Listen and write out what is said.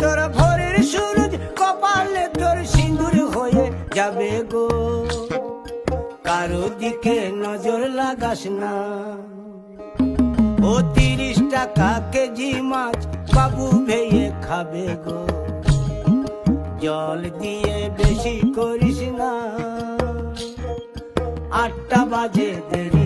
তোর ভোরের কপালে তোর সিঁদুর হয়ে যাবে গো। কারও দিকে নজর লাগাস না। ও তিরিশ টাকা কেজি মাছ বাবু ভেয়ে খাবে গো। জল দিয়ে বেশি করিস না। আটটা বাজে দেরি।